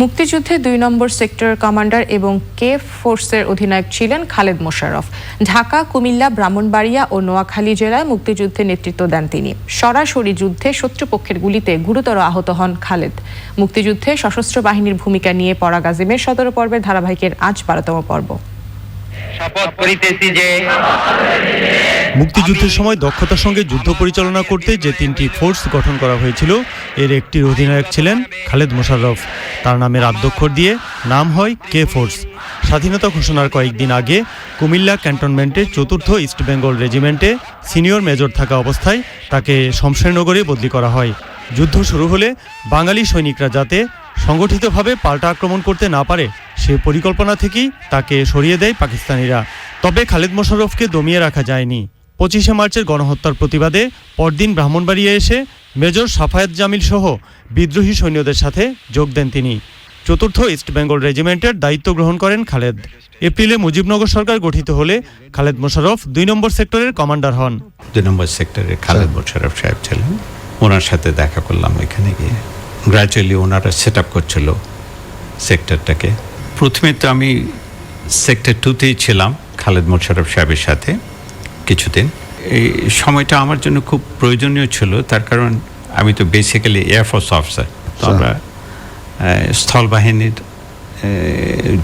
মুক্তিযুদ্ধে দুই নম্বর sector commander এবং কে ফোর্সের অধিনায়ক ছিলেন খালেদ মোশাররফ। ঢাকা, কুমিল্লা, ব্রাহ্মণবাড়িয়া ও নোয়াখালী জেলায় মুক্তিযুদ্ধে নেতৃত্ব দেন তিনি। সরাসরি যুদ্ধে শত্রুপক্ষের গুলিতে গুরুতর আহত হন খালেদ। মুক্তিযুদ্ধে সশস্ত্র বাহিনীর ভূমিকা নিয়ে পরাগ গাজিমের সতেরো পর্বের ধারাবাহিকের আজ বারোতম পর্ব। শপথ করিতেছি যে মুক্তিযুদ্ধের সময় দক্ষতার সঙ্গে যুদ্ধ পরিচালনা করতে যে তিনটি ফোর্স গঠন করা হয়েছিল, এর একটির অধিনায়ক ছিলেন খালেদ মোশাররফ। তার নামের আদ্যক্ষর দিয়ে নাম হয় কে ফোর্স। স্বাধীনতা ঘোষণার কয়েকদিন আগে কুমিল্লা ক্যান্টনমেন্টের চতুর্থ ইস্ট বেঙ্গল রেজিমেন্টে সিনিয়র মেজর থাকা অবস্থায় তাকে শমশেরনগরে বদলি করা হয়। যুদ্ধ শুরু হলে বাঙালি সৈনিকরা যাতে সংগঠিতভাবে পাল্টা আক্রমণ করতে না পারে সে পরিকল্পনা থেকেই তাকে সরিয়ে দেয় পাকিস্তানিরা। তবে খালেদ মোশারফকে দমিয়ে রাখা যায়নি। পঁচিশে মার্চের গণহত্যার প্রতিবাদে পরদিন ব্রাহ্মণবাড়িয়ে এসে মেজর সাফায়াত জামিল সহ বিদ্রোহী সৈন্যদের সাথে যোগ দেন তিনি। চতুর্থ ইস্ট বেঙ্গল রেজিমেন্টের দায়িত্ব গ্রহণ করেন খালেদ। এপ্রিলে মুজিবনগর সরকার গঠিত হলে খালেদ মোশাররফ দুই নম্বর সেক্টরের কমান্ডার হন। দুই নম্বর সেক্টরের খালেদ মোশারফ সাহেব ছিলেন। ওনার সাথে দেখা করলাম ওইখানে গিয়ে। গ্র্যাজুয়ালি ওনারা সেট আপ করছিল সেক্টরটাকে। প্রথমে তো আমি সেক্টর টুতেই ছিলাম খালেদ মোশারফ সাহেবের সাথে কিছুদিন। এই সময়টা আমার জন্য খুব প্রয়োজনীয় ছিল তার কারণ আমি তো বেসিক্যালি এয়ারফোর্স অফিসার তো আমরা আহ, স্থল বাহিনীর আহ,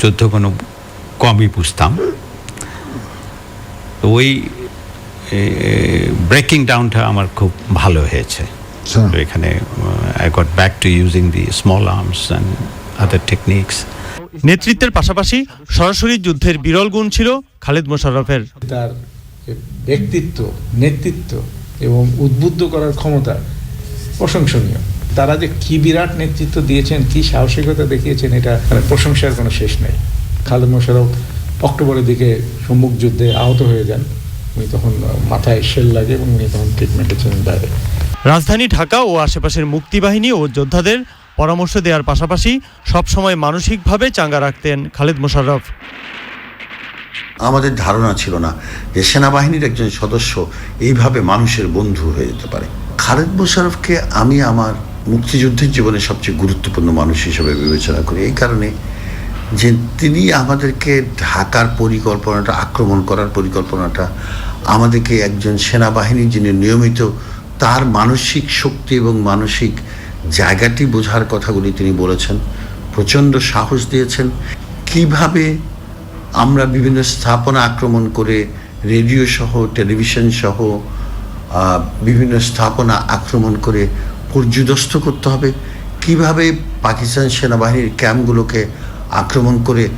যুদ্ধ কোনো কমই বুঝতাম। তো ওই ব্রেকিং ডাউনটা আমার খুব ভালো হয়েছে। আচ্ছা। তো এখানে I got back to using the small arms and other techniques নেতৃত্বের পাশাপাশি সরাসরি যুদ্ধের বিরল গুণ ছিল খালেদ মোশাররফের। তার ব্যক্তিত্ব নেতৃত্ব এবং উদ্বুদ্ধ করার ক্ষমতা প্রশংসনীয়। তারা যে কি বিরাট নেতৃত্ব দিয়েছেন কি সাহসিকতা দেখিয়েছেন এটা মানে প্রশংসার কোনো শেষ নেই। খালেদ মোশারফ অক্টোবরের দিকে সম্মুখ যুদ্ধে আহত হয়ে যান। উনি তখন মাথায় শেল লাগে এবং উনি তখন ট্রিটমেন্টে ছিলেন বাইরে। রাজধানী ঢাকা ও আশেপাশের মুক্তিবাহিনী ও যোদ্ধাদের পরামর্শ দেওয়ার পাশাপাশি সবসময় মানসিকভাবে চাঙ্গা রাখতেন খালেদ মোশাররফ। আমাদের ধারণা ছিল না যে সেনাবাহিনীর একজন সদস্য এইভাবে মানুষের বন্ধু হয়ে যেতে পারে। খালেদ মোশারফকে আমি আমার মুক্তিযুদ্ধের জীবনে সবচেয়ে গুরুত্বপূর্ণ মানুষ হিসেবে বিবেচনা করি। এই কারণে যে তিনি আমাদেরকে ঢাকার পরিকল্পনাটা, আক্রমণ করার পরিকল্পনাটা, আমাদেরকে একজন সেনাবাহিনী যিনি নিয়মিত তার মানসিক শক্তি এবং মানসিক জায়গাটি বোঝার কথাগুলি তিনি বলেছেন, প্রচণ্ড সাহস দিয়েছেন। কীভাবে আমরা বিভিন্ন স্থাপনা আক্রমণ করে রেডিও সহ, টেলিভিশন সহ বিভিন্ন স্থাপনা আক্রমণ করে পর্যুদস্ত করতে হবে? কীভাবে পাকিস্তান সেনাবাহিনীর ক্যাম্পগুলোকে আক্রমণ করে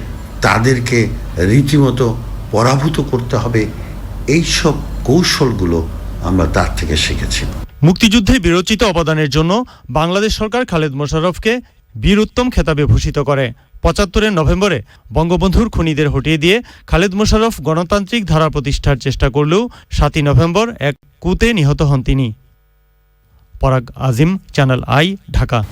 তাদেরকে রীতিমতো পরাভূত করতে হবে? এই সব কৌশলগুলো আমরা তার থেকে শিখেছি। মুক্তিযুদ্ধে বিরচিত অবদানের জন্য বাংলাদেশ সরকার খালেদ মোশাররফকে বীরোত্তম খেতাবে ভূষিত করে। পঁচাত্তরের নভেম্বরে বঙ্গবন্ধুর খুনিদের হটিয়ে দিয়ে খালেদ মোশারফ গণতান্ত্রিক ধারা প্রতিষ্ঠার চেষ্টা করলেও সাতই নভেম্বর এক কুতে নিহত হন তিনি। পরাগ আজিম, চ্যানেল আই, ঢাকা।